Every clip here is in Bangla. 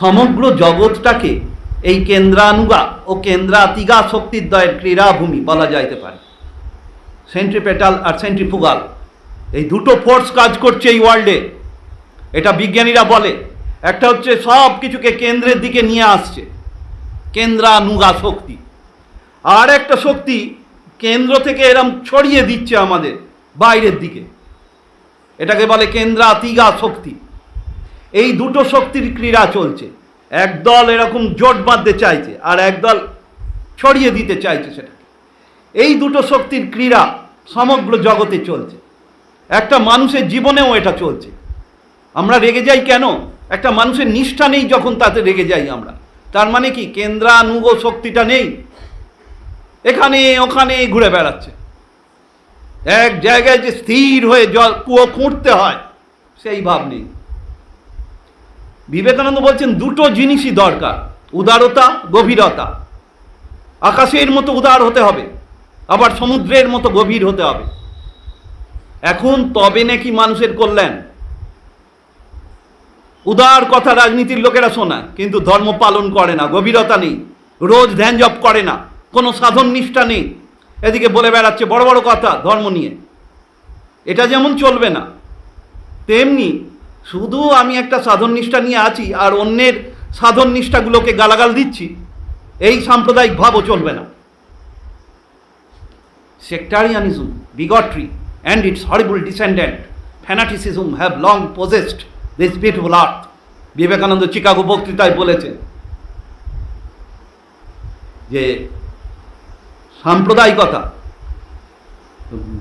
সমগ্র জগৎটাকে এই কেন্দ্রানুগা ও কেন্দ্রাতিগা শক্তিদ্বয়ের ক্রীড়াভূমি বলা যাইতে পারে। সেন্ট্রিপেটাল আর সেন্ট্রিফুগাল, এই দুটো ফোর্স কাজ করছে এই ওয়ার্ল্ডে এটা বিজ্ঞানীরা বলে, একটা হচ্ছে সব কিছুকে কেন্দ্রের দিকে নিয়ে আসছে, কেন্দ্রানুগা শক্তি। আর একটা শক্তি কেন্দ্র থেকে এরম ছড়িয়ে দিচ্ছে আমাদের বাইরের দিকে। এটাকে বলে কেন্দ্রাতিগা শক্তি। এই দুটো শক্তির ক্রীড়া চলছে। একদল এরকম জোট বাঁধতে চাইছে আর একদল ছড়িয়ে দিতে চাইছে সেটাকে এই দুটো শক্তির ক্রীড়া সমগ্র জগতে চলছে। একটা মানুষের জীবনেও এটা চলছে। আমরা রেগে যাই কেন? একটা মানুষের নিষ্ঠা নেই যখন তাতে রেগে যাই আমরা। তার মানে কি? কেন্দ্রানুগ শক্তিটা নেই। এখানে, ওখানে ঘুরে বেড়াচ্ছে। এক জায়গায় যে স্থির হয়ে জল কুয়ো খুঁড়তে হয়, সেই ভাব নেই। বিবেকানন্দ বলছেন দুটো জিনিসই দরকার, উদারতা, গভীরতা। আকাশের মতো উদার হতে হবে, আবার সমুদ্রের মতো গভীর হতে হবে। এখন তবে নাকি মানুষের কল্যাণ। উদার কথা রাজনীতির লোকেরা শোনায়, কিন্তু ধর্ম পালন করে না, গভীরতা নেই, রোজ ধ্যান জপ করে না, কোনো সাধন নিষ্ঠা নেই। এদিকে বলে বেড়াচ্ছে বড় বড় কথা ধর্ম নিয়ে। এটা যেমন চলবে না, তেমনি শুধু আমি একটা সাধন নিষ্ঠা নিয়ে আছি আর অন্যের সাধন নিষ্ঠাগুলোকে গালাগাল দিচ্ছি এই সাম্প্রদায়িক ভাবও চলবে না sectarianism, bigotry, and its horrible descendant, fanaticism have long possessed this beautiful earth. Vivekananda Chicago বক্তৃতায় বলেছেন যে সাম্প্রদায়িকতা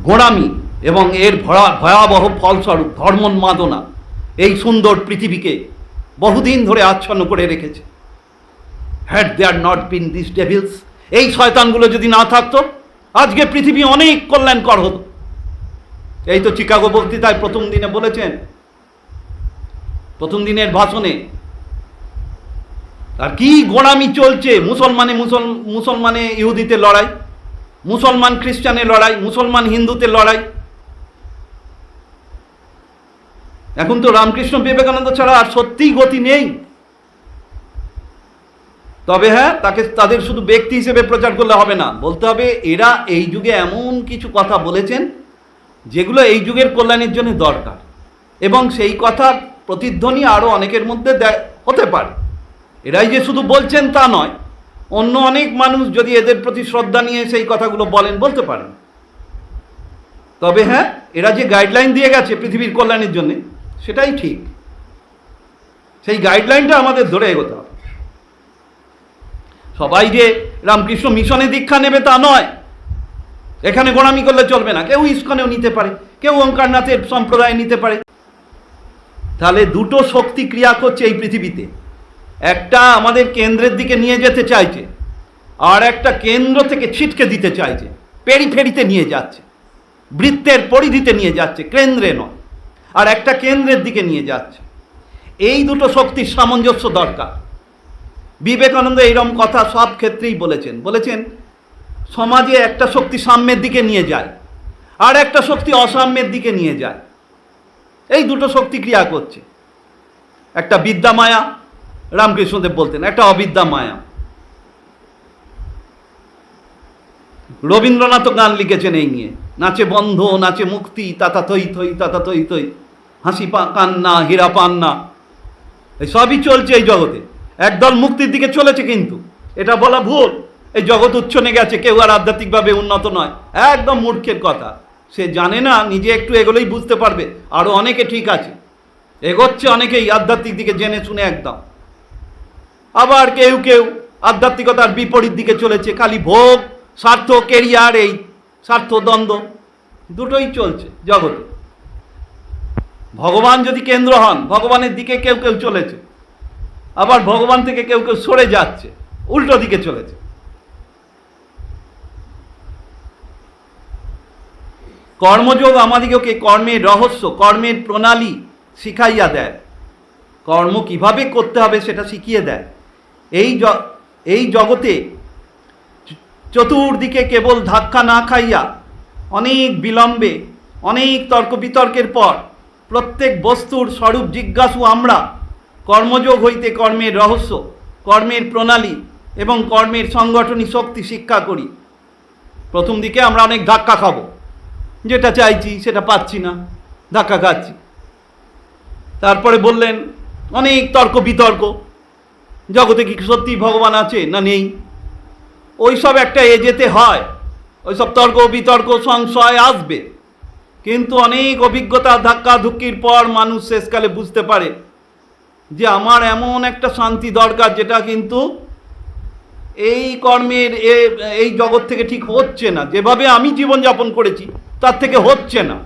গোড়ামি এবং এর ভয়া- ভয়াবহ ফলস্বরূপ ধর্মোন্মাদনা এই সুন্দর পৃথিবীকে বহুদিন ধরে আচ্ছন্ন করে রেখেছে। Had there not been this devils এই শয়তানগুলো যদি না থাকতো, আজকে পৃথিবী অনেক কল্যাণকর হতো। এই তো চিকাগো বক্তৃতায় প্রথম দিনে বলেছেন, প্রথম দিনের ভাষণে, আর কি গোড়ামি চলছে? মুসলমানে মুসল, মুসলমানে ইহুদিতে লড়াই, মুসলমান খ্রিস্টানে লড়াই, মুসলমান হিন্দুতে লড়াই এখন তো রামকৃষ্ণ বিবেকানন্দ ছাড়া আর সত্যিই গতি নেই। তবে হ্যাঁ তাকে তাদের শুধু ব্যক্তি হিসেবে প্রচার করলে হবে না। বলতে হবে, এরা এই যুগে এমন কিছু কথা বলেছেন যেগুলো এই যুগের কল্যাণের জন্য দরকার। এবং সেই কথার প্রতিধ্বনি আরও অনেকের মধ্যে হতে পারে। এরাই যে শুধু বলছেন তা নয়, অন্য অনেক মানুষ যদি এদের প্রতি শ্রদ্ধা নিয়ে সেই কথাগুলো বলেন, বলতে পারেন। তবে হ্যাঁ এরা যে গাইডলাইন দিয়ে গেছে পৃথিবীর কল্যাণের জন্য সেটাই ঠিক। সেই গাইডলাইনটা আমাদের ধরে এগোতে হবে। সবাই যে রামকৃষ্ণ মিশনে দীক্ষা নেবে তা নয়। এখানে গোড়ামি করলে চলবে না। কেউ ইস্কনেও নিতে পারে। কেউ ওঙ্কারনাথের সম্প্রদায় নিতে পারে। তাহলে দুটো শক্তি ক্রিয়া করছে এই পৃথিবীতে। একটা আমাদের কেন্দ্রের দিকে নিয়ে যেতে চাইছে, আর একটা কেন্দ্র থেকে ছিটকে দিতে চাইছে পেরি পেরিফেরিতে নিয়ে যাচ্ছে, বৃত্তের পরিধিতে নিয়ে যাচ্ছে, কেন্দ্রে নয়। আর একটা কেন্দ্রের দিকে নিয়ে যাচ্ছে। এই দুটো শক্তির সামঞ্জস্য দরকার। বিবেকানন্দ এইরকম কথা সব ক্ষেত্রেই বলেছেন। বলেছেন, সমাজে একটা শক্তি সাম্যের দিকে নিয়ে যায় আর একটা শক্তি অসাম্যের দিকে নিয়ে যায়। এই দুটো শক্তি ক্রিয়া করছে। একটা বিদ্যা মায়া রামকৃষ্ণদেব বলতেন, একটা অবিদ্যা মায়া রবীন্দ্রনাথও গান লিখেছেন এই নিয়ে। নাচে বন্ধ, নাচে মুক্তি তাতা থই থই তাতা থই থই। হাসি পা, কান্না, হীরা পান্না। এই সবই চলছে এই জগতে। একদল মুক্তির দিকে চলেছে কিন্তু। এটা বলা ভুল। এই জগৎ উচ্ছনে গেছে, কেউ আর আধ্যাত্মিকভাবে উন্নত নয়। একদম মূর্খের কথা। সে জানে না, নিজে একটু এগোলেই বুঝতে পারবে। আরও অনেকে ঠিক আছে। এগোচ্ছে অনেকেই আধ্যাত্মিক দিকে জেনে শুনে একদম। আবার কেউ কেউ আধ্যাত্মিকতার বিপরীত দিকে চলেছে। খালি ভোগ, স্বার্থ কেরিয়ার এই স্বার্থ, দ্বন্দ্ব, দুটোই চলছে জগতে। ভগবান যদি কেন্দ্র হন, ভগবানের দিকে কেউ কেউ চলেছে। আবার ভগবান থেকে কেউ কেউ সরে যাচ্ছে, উল্টো দিকে চলেছে। কর্মযোগ আমাদিগকে কর্মের রহস্য, কর্মের প্রণালী শিখাইয়া দেয়। কর্ম কীভাবে করতে হবে সেটা শিখিয়ে দেয়। এই এই জগতে চতুর্দিকে কেবল ধাক্কা না খাইয়া অনেক বিলম্বে, অনেক তর্ক বিতর্কের পর প্রত্যেক বস্তুর স্বরূপ জিজ্ঞাসু আমরা, কর্মযোগ হইতে কর্মের রহস্য, কর্মের প্রণালী এবং কর্মের সংগঠনী শক্তি শিক্ষা করি। প্রথম দিকে আমরা অনেক ধাক্কা খাব। যেটা চাইছি, সেটা পাচ্ছি না, ধাক্কা খাচ্ছি। তারপরে বললেন, অনেক তর্ক বিতর্ক, জগতে কি সত্যি ভগবান আছে না নেই? ওইসব একটা এ যেতে হয়, ওইসব তর্ক বিতর্ক সংশয় আসবে। কিন্তু অনেক অভিজ্ঞতা ধাক্কা ধুক্কির পর মানুষ শেষকালে বুঝতে পারে যে আমার এমন একটা শান্তি দরকার যেটা কিন্তু এই কর্মের এই জগৎ থেকে ঠিক হচ্ছে না। যেভাবে আমি জীবনযাপন করেছি, তার থেকে হচ্ছে না।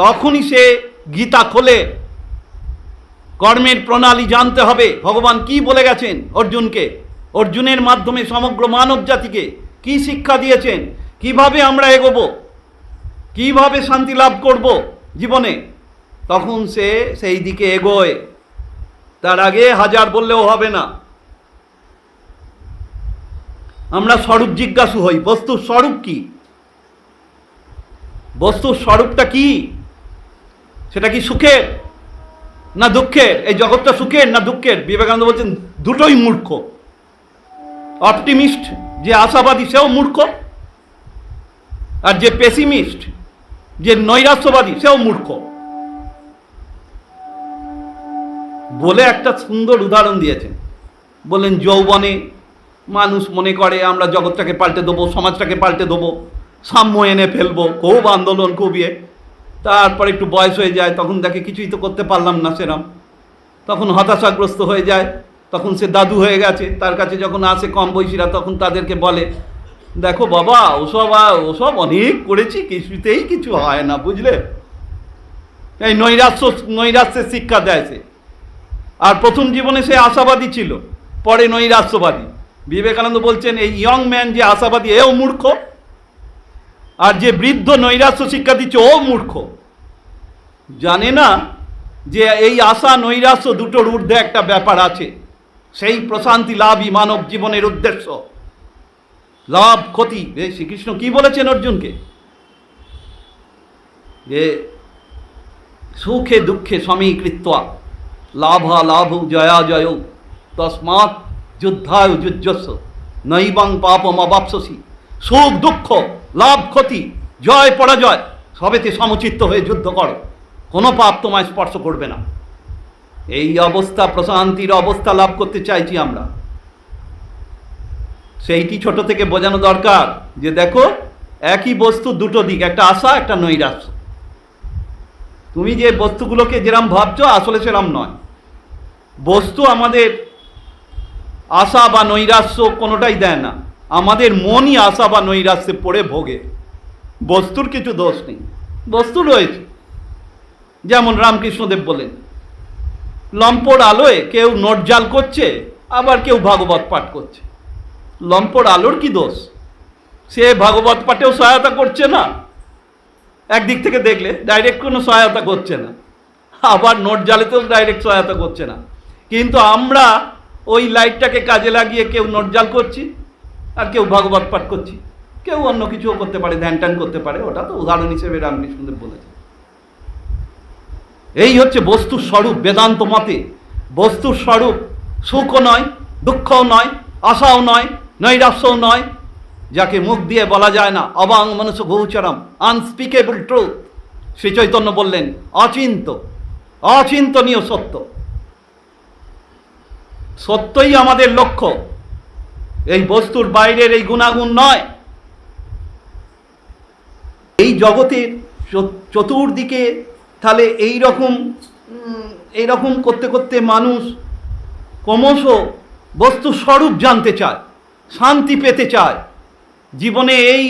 তখনই সে গীতা খোলে, কর্মের প্রণালী জানতে হবে। ভগবান কি বলে গেছেন অর্জুনকে? অর্জুনের মাধ্যমে সমগ্র মানব জাতিকে কি শিক্ষা দিয়েছেন? কীভাবে আমরা এগোবো? কীভাবে শান্তি লাভ করব জীবনে? তখন সে সেই দিকে এগোয়। তার আগে হাজার বললেও হবে না। আমরা স্বরূপ জিজ্ঞাসু হই, বস্তুর স্বরূপ কি? বস্তুর স্বরূপটা কি? সেটা কি সুখের না দুঃখের? এই জগৎটা সুখের না দুঃখের? বিবেকানন্দ বলছেন, দুটোই মূর্খ। অপটিমিস্ট, যে আশাবাদী সেও মূর্খ, আর যে পেসিমিস্ট, যে নৈরাশ্যবাদী সেও মূর্খ। বলে একটা সুন্দর উদাহরণ দিয়েছেন। বললেন, যৌবনে মানুষ মনে করে, আমরা জগৎটাকে পাল্টে দেবো, সমাজটাকে পাল্টে দেবো, সাম্য এনে ফেলব, খুব আন্দোলন, খুব ইয়ে। তারপর একটু বয়স হয়ে যায়, তখন দেখে কিছুই তো করতে পারলাম না সেরম। তখন হতাশাগ্রস্ত হয়ে যায় তখন সে দাদু হয়ে গেছে, তার কাছে যখন আসে কম বয়সীরা তখন তাদেরকে বলে, দেখো বাবা, ওসব ওসব অনেক করেছি, কিছুতেই কিছু হয় না, বুঝলে? এই নৈরাশ্য, নৈরাশ্যের শিক্ষা দেয় সে। আর প্রথম জীবনে সে আশাবাদী ছিল, পরে নৈরাশ্যবাদী। বিবেকানন্দ বলছেন, এই ইয়ং ম্যান যে আশাবাদী, এও মূর্খ। আর যে বৃদ্ধ নৈরাশ্য শিক্ষা দিচ্ছে, ও মূর্খ। জানে না যে এই আশা নৈরাশ্য দুটোর ঊর্ধ্বে একটা ব্যাপার আছে। সেই প্রশান্তি লাভই মানব জীবনের উদ্দেশ্য। লাভ, ক্ষতি। এ শ্রীকৃষ্ণ কি বলেছেন অর্জুনকে? যে সুখে, দুঃখে সমীকৃত্বা, লাভ লাভ, জয়া, জয়, তসমাৎ যুদ্ধায় যুদ্ধস্ব নৈবং পাপম অবাপসি সুখ, দুঃখ, লাভ, ক্ষতি, জয়, পরাজয়, সবেতে সমচিত্ত হয়ে যুদ্ধ করো। কোনো পাপ তোমায় স্পর্শ করবে না। এই অবস্থা, প্রশান্তির অবস্থা লাভ করতে চাইছি আমরা। সেইটি ছোট থেকে বোঝানো দরকার যে দেখো, একই বস্তু দুটো দিক, একটা আশা, একটা নৈরাশ্য। তুমি যে বস্তুগুলোকে যেরম ভাবছ, আসলে সেরম নয়। বস্তু আমাদের আশা বা নৈরাশ্য কোনোটাই দেয় না। আমাদের মনই আশা বা নৈরাশ্যে পড়ে ভোগে। বস্তুর কিছু দোষ নেই। বস্তু রয়েছে। যেমন রামকৃষ্ণদেব বলেন লম্পর আলোয় কেউ নটজাল করছে, আবার কেউ ভাগবত পাঠ করছে। লম্পর আলোর কি দোষ? সে ভাগবত পাঠেও সহায়তা করছে না। একদিক থেকে দেখলে ডাইরেক্ট কোনো সহায়তা করছে না। আবার নোট জালেতেও ডাইরেক্ট সহায়তা করছে না। কিন্তু আমরা ওই লাইটটাকে কাজে লাগিয়ে কেউ নোট জাল করছি, আর কেউ ভাগবত পাঠ করছি। কেউ অন্য কিছুও করতে পারে ধ্যান ট্যান করতে পারে। ওটা তো উদাহরণ হিসেবে রামকৃষ্ণদেব বলেছে এই হচ্ছে বস্তুর স্বরূপ, বেদান্ত মতে। বস্তুর স্বরূপ সুখও নয়, দুঃখও নয়, আশাও নয়, নৈরাশ্যও নয়। যাকে মুখ দিয়ে বলা যায় না, অবাং মনুষ্য গৌচরম আনস্পিকেবল ট্রুথ শ্রী চৈতন্য বললেন, অচিন্ত, অচিন্তনীয় সত্য। সত্যই আমাদের লক্ষ্য। এই বস্তুর বাইরের এই গুণাগুণ নয়। এই জগতের চতুর্দিকে তাহলে এই রকম এই রকম করতে করতে মানুষ ক্রমশ বস্তু স্বরূপ জানতে চায়, শান্তি পেতে চায়। জীবনে এই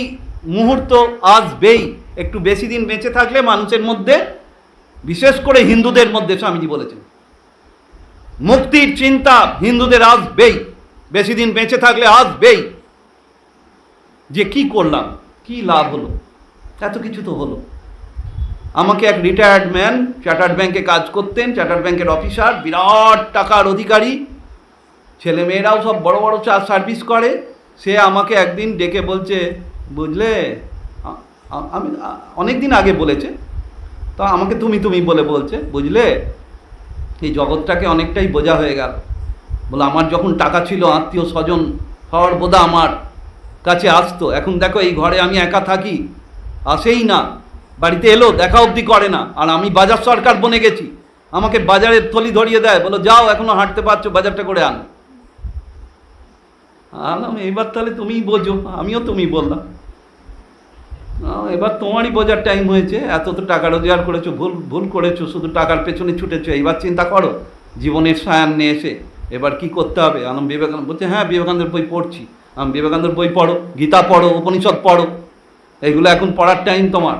মুহূর্ত আসবেই। একটু বেশি দিন বেঁচে থাকলে মানুষের মধ্যে, বিশেষ করে হিন্দুদের মধ্যে, স্বামীজি বলেছেন, মুক্তির চিন্তা হিন্দুদের আসবেই। বেশি দিন বেঁচে থাকলে আসবেই। যে কি করলাম, কি লাভ হলো? এত কিছু তো হলো। আমাকে এক রিটায়ার্ড ম্যান চার্টার্ড ব্যাংকে কাজ করতেন চার্টার্ড ব্যাংকের অফিসার বিরাট টাকার অধিকারী। ছেলে মেয়েরাও সব বড় বড় চা সার্ভিস করে। সে আমাকে একদিন ডেকে বলছে, বুঝলে আমি অনেক দিন আগে বলেছে, তো আমাকে তুমি তুমি বলে বলছে, বুঝলে, এই জগৎটাকে অনেকটাই বোঝা হয়ে গেল। বলে, আমার যখন টাকা ছিল, আত্মীয় স্বজন বোধা আমার কাছে আসতো। এখন দেখো, এই ঘরে আমি একা থাকি, আসেই না। বাড়িতে এলো, দেখা অবধি করে না। আর আমি বাজার সরকার বনে গেছি। আমাকে বাজারের থলি ধরিয়ে দেয়। বলো, যাও, এখনও হাঁটতে পারছ, বাজারটা করে আনো। আলাম এবার তাহলে তুমিই বোঝো। আমিও তুমি বললাম। এবার তোমারই বোঝার টাইম হয়েছে। এত তো টাকা রোজগার করেছ, ভুল ভুল করেছ, শুধু টাকার পেছনে ছুটেছো। এইবার চিন্তা করো, জীবনের সায়ান্নে এসে এবার কি করতে হবে? আলম বিবেকানন্দ বলছে হ্যাঁ বিবেকানন্দের বই পড়ছি। আমি বিবেকানন্দের বই পড়ো, গীতা পড়ো, উপনিষদ পড়ো। এইগুলো এখন পড়ার টাইম তোমার।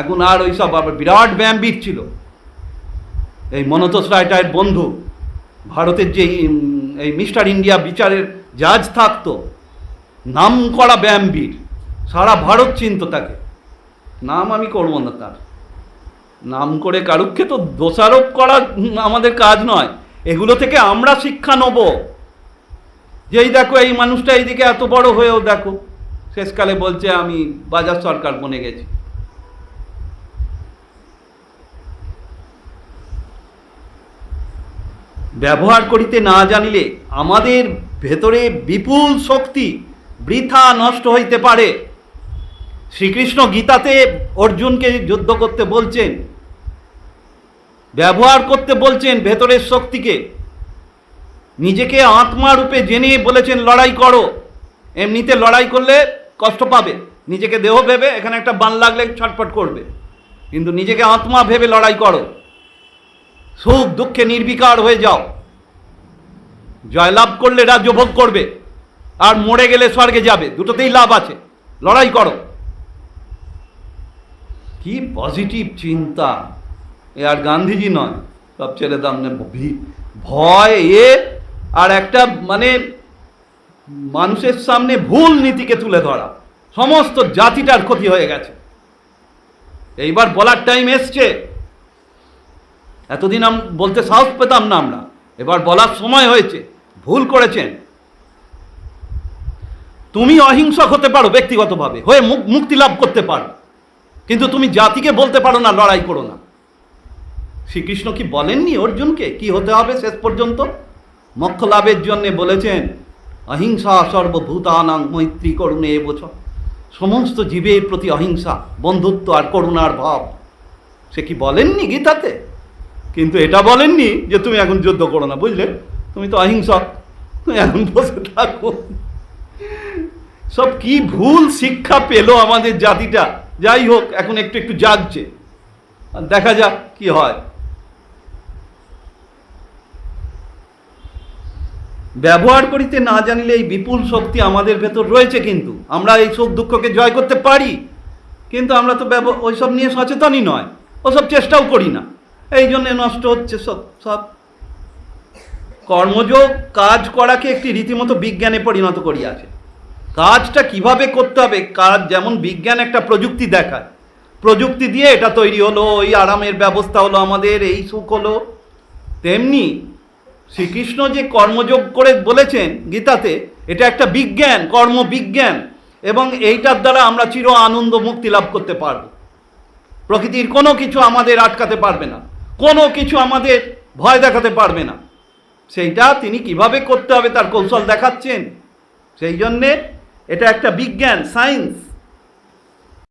এখন আর ওই সব আবার বিরাট ব্যায়ামবিদ ছিল। এই মনতোষ রায়টায়ের বন্ধু, ভারতের যে এই মিস্টার ইন্ডিয়া বিচারের জাজ থাকতো, নাম করা ব্যায়ামবীর সারা ভারত চিনত তাকে। নাম আমি করব না তার। নাম করে কারুক্ষে তো দোষারোপ করা আমাদের কাজ নয়। এগুলো থেকে আমরা শিক্ষা নেব। যেই দেখো এই মানুষটা এইদিকে এত বড় হয়েও দেখো, শেষকালে বলছে আমি বাজার সরকার বনে গেছি। ব্যবহার করিতে না জানিলে আমাদের ভেতরে বিপুল শক্তি বৃথা নষ্ট হইতে পারে। শ্রীকৃষ্ণ গীতাতে অর্জুনকে যুদ্ধ করতে বলছেন, ব্যবহার করতে বলছেন ভেতরের শক্তিকে। নিজেকে আত্মা রূপে জেনে বলেছেন, লড়াই করো। এমনিতে লড়াই করলে কষ্ট পাবে। নিজেকে দেহ ভেবে এখানে একটা বান লাগলে ছটফট করবে। কিন্তু নিজেকে আত্মা ভেবে লড়াই করো। সুখ দুঃখে নির্বিকার হয়ে যাও। জয়লাভ করলে রাজ্য ভোগ করবে, আর মরে গেলে স্বর্গে যাবে। দুটোতেই লাভ আছে। লড়াই করো। কি পজিটিভ চিন্তা। এ আর গান্ধীজি নয়। সব ছেলে দামনে ভয়, এ, আর একটা মানে মানুষের সামনে ভুল নীতিকে তুলে ধরা। সমস্ত জাতিটার ক্ষতি হয়ে গেছে। এইবার বলার টাইম এসছে। এতদিন বলতে সাহস পেতাম না আমরা। এবার বলার সময় হয়েছে, ভুল করেছেন। তুমি অহিংসক হতে পারো ব্যক্তিগতভাবে, হয়ে মুক- মুক্তি লাভ করতে পারো। কিন্তু তুমি জাতিকে বলতে পারো না, লড়াই করো না। শ্রীকৃষ্ণ কি বলেননি অর্জুনকে? কি হতে হবে শেষ পর্যন্ত? মক্ষ লাভের জন্যে বলেছেন, অহিংসা সর্বভূতানাং মৈত্রী করুণে এ বছর সমস্ত জীবের প্রতি অহিংসা, বন্ধুত্ব আর করুণার ভাব। সে কি বলেননি গীতাতে? কিন্তু এটা বলেননি যে তুমি এখন যুদ্ধ করো না, বুঝলে? তুমি তো অহিংসক তুমি এখন বসে থাকো। সব কি ভুল শিক্ষা পেল আমাদের জাতিটা? যাই হোক, এখন একটু একটু জাগছে। দেখা যাক কি হয়। ব্যবহার করিতে না জানিলে এই বিপুল শক্তি আমাদের ভেতর রয়েছে কিন্তু। আমরা এই সুখ দুঃখকে জয় করতে পারি, কিন্তু আমরা তো ওইসব নিয়ে সচেতনই নয়। ওসব চেষ্টাও করি না। এই জন্যে নষ্ট হচ্ছে সব সব। কর্মযোগ, কাজ করাকে একটি রীতিমতো বিজ্ঞানে পরিণত করিয়াছে। কাজটা কীভাবে করতে হবে? কাজ যেমন বিজ্ঞান একটা প্রযুক্তি দেখায়। প্রযুক্তি দিয়ে এটা তৈরি হলো, ওই আরামের ব্যবস্থা হলো আমাদের, এই সুখ হলো। তেমনি শ্রীকৃষ্ণ যে কর্মযোগ করে বলেছেন গীতাতে, এটা একটা বিজ্ঞান, কর্মবিজ্ঞান, এবং এইটার দ্বারা আমরা চির আনন্দ মুক্তি লাভ করতে পারব। প্রকৃতির কোনো কিছু আমাদের আটকাতে পারবে না। কোনো কিছু আমাদের ভয় দেখাতে পারবে না। সেইটা তিনি কীভাবে করতে হবে তার কৌশল দেখাচ্ছেন। সেই জন্যে এটা একটা বিজ্ঞান, সায়েন্স।